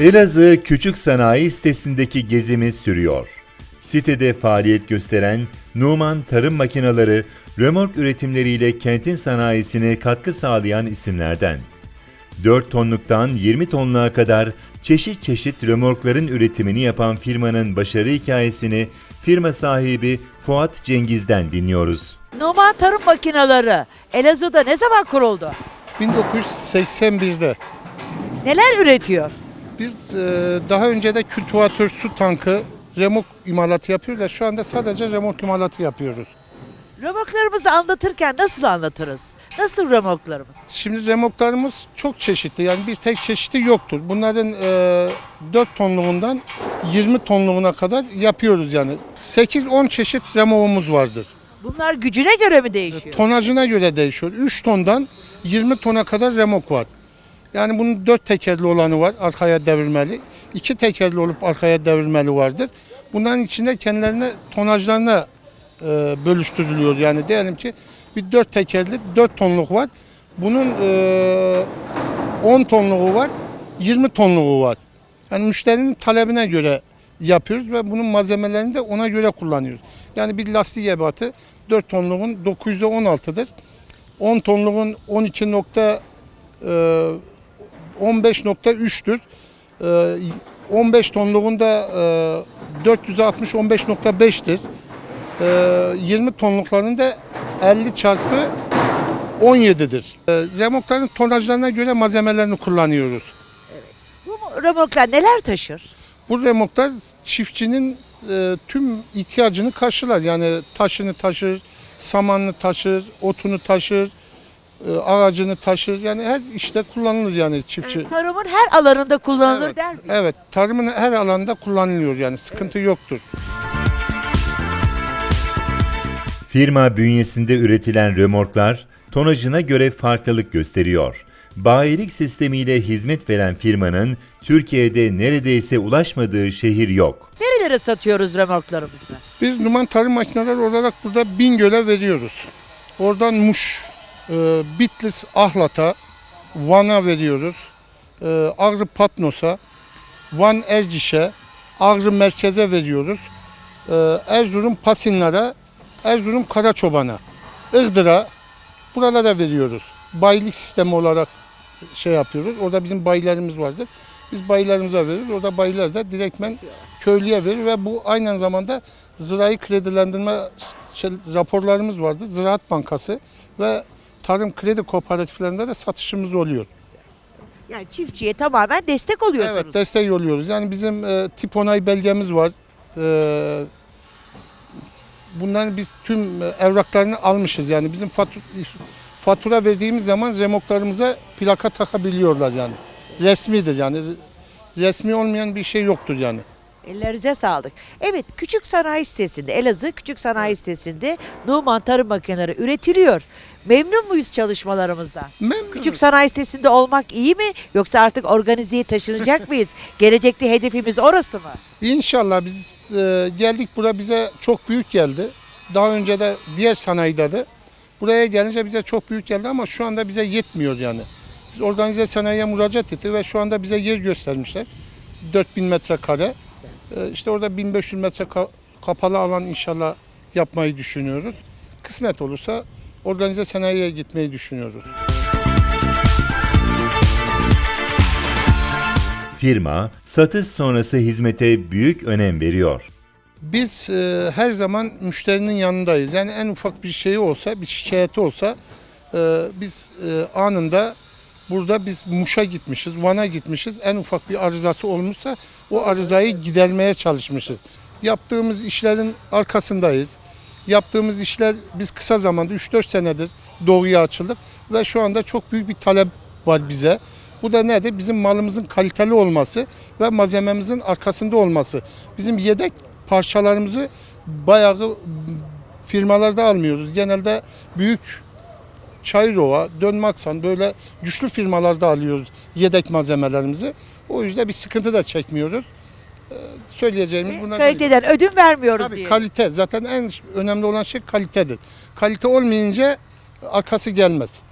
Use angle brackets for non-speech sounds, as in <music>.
Elazığ Küçük Sanayi sitesindeki gezimiz sürüyor. Sitede faaliyet gösteren Numan Tarım Makineleri, römork üretimleriyle kentin sanayisine katkı sağlayan isimlerden. 4 tonluktan 20 tonluğa kadar çeşit çeşit römorkların üretimini yapan firmanın başarı hikayesini firma sahibi Fuat Cengiz'den dinliyoruz. Numan Tarım Makineleri Elazığ'da ne zaman kuruldu? 1981'de Neler üretiyor? Biz e, daha önce de kültivatör su tankı remok imalatı yapıyoruz da şu anda sadece remok imalatı yapıyoruz. Römorklarımızı anlatırken nasıl anlatırız? Nasıl römorklarımız? Şimdi remoklarımız çok çeşitli yani bir tek çeşidi yoktur. Bunların e, 4 tonluğundan 20 tonluğuna kadar yapıyoruz yani. 8-10 çeşit remoğumuz vardır. Bunlar gücüne göre mi değişiyor? Tonajına göre değişiyor. 3 tondan 20 tona kadar remok var. Yani bunun 4 tekerli olanı var arkaya devirmeli. 2 tekerli olup arkaya devirmeli vardır. Bunların içinde kendilerine tonajlarına e, bölüştürülüyor. Yani diyelim ki bir 4 tekerli 4 tonluk var. Bunun e, 10 tonluğu var, 20 tonluğu var. Yani müşterinin talebine göre yapıyoruz ve bunun malzemelerini de ona göre kullanıyoruz. Yani bir lastik ebatı 4 tonluğun 9'e 16'dır. 10 tonluğun 12 nokta e, 15.3'tür. E, 15 tonluğun da e, 460 15.5'tir. E, 20 tonlukların da 50 çarpı 17'dir. E, remokların tonajlarına göre malzemelerini kullanıyoruz. Bu römorklar neler taşır? Bu remoklar çiftçinin e, tüm ihtiyacını karşılar. Yani taşını taşır, samanını taşır, otunu taşır, ağacını taşır. Yani her işte kullanılır yani çiftçi. Yani tarımın her alanında kullanılır Evet, der miyiz? evet, tarımın her alanda kullanılıyor yani sıkıntı yoktur. Firma bünyesinde üretilen römorklar tonajına göre farklılık gösteriyor. Bayilik sistemiyle hizmet veren firmanın Türkiye'de neredeyse ulaşmadığı şehir yok. Nerelere satıyoruz römorklarımızı? Biz Numan Tarım Makineleri olarak burada Bingöl'e veriyoruz. Oradan Muş, e, Bitlis, Ahlat'a, Van'a veriyoruz. E, Ağrı Patnos'a, Van Erciş'e, Ağrı Merkez'e veriyoruz. E, Erzurum Pasinler'e, Erzurum Karaçoban'a, Iğdır'a, buralara veriyoruz. Bayilik sistemi olarak şey yapıyoruz. Orada bizim bayilerimiz vardır. Biz bayilerimize veriyoruz. Orada bayiler de direktmen köylüye verir ve bu aynı zamanda zirai kredilendirme şey, raporlarımız vardı. Ziraat Bankası ve tarım kredi kooperatiflerinde de satışımız oluyor. Yani çiftçiye tamamen destek oluyorsunuz. Evet destek oluyoruz. Yani bizim e, tip onay belgemiz var. E, bunların biz tüm e, evraklarını almışız. Yani bizim fatura, fatura verdiğimiz zaman remoklarımıza plaka takabiliyorlar yani. Resmidir yani. Resmi olmayan bir şey yoktur yani. Ellerinize sağlık. Evet küçük sanayi sitesinde Elazığ küçük sanayi sitesinde Numan Tarım Makineleri üretiliyor. Memnun muyuz çalışmalarımızdan? Memnunum. Küçük sanayi sitesinde olmak iyi mi yoksa artık organizeye taşınacak <laughs> mıyız? Gelecekte hedefimiz orası mı? İnşallah biz e, geldik bura bize çok büyük geldi. Daha önce de diğer sanayide de buraya gelince bize çok büyük geldi ama şu anda bize yetmiyor yani. Biz organize sanayiye müracaat ettik ve şu anda bize yer göstermişler. 4000 metrekare. E, işte orada 1500 metre ka- kapalı alan inşallah yapmayı düşünüyoruz. Kısmet olursa organize sanayiye gitmeyi düşünüyoruz. Firma satış sonrası hizmete büyük önem veriyor. Biz e, her zaman müşterinin yanındayız. Yani en ufak bir şeyi olsa, bir şikayeti olsa e, biz e, anında burada biz Muş'a gitmişiz, Van'a gitmişiz. En ufak bir arızası olmuşsa o arızayı gidermeye çalışmışız. Yaptığımız işlerin arkasındayız. Yaptığımız işler biz kısa zamanda 3-4 senedir doğuya açıldık ve şu anda çok büyük bir talep var bize. Bu da nedir? Bizim malımızın kaliteli olması ve malzememizin arkasında olması. Bizim yedek parçalarımızı bayağı firmalarda almıyoruz. Genelde büyük Çayırova, Dönmaksan böyle güçlü firmalarda alıyoruz yedek malzemelerimizi. O yüzden bir sıkıntı da çekmiyoruz. Söyleyeceğimiz bunlar. Kaliteden ödün vermiyoruz Tabii diye. kalite zaten en önemli olan şey kalitedir. Kalite olmayınca arkası gelmez.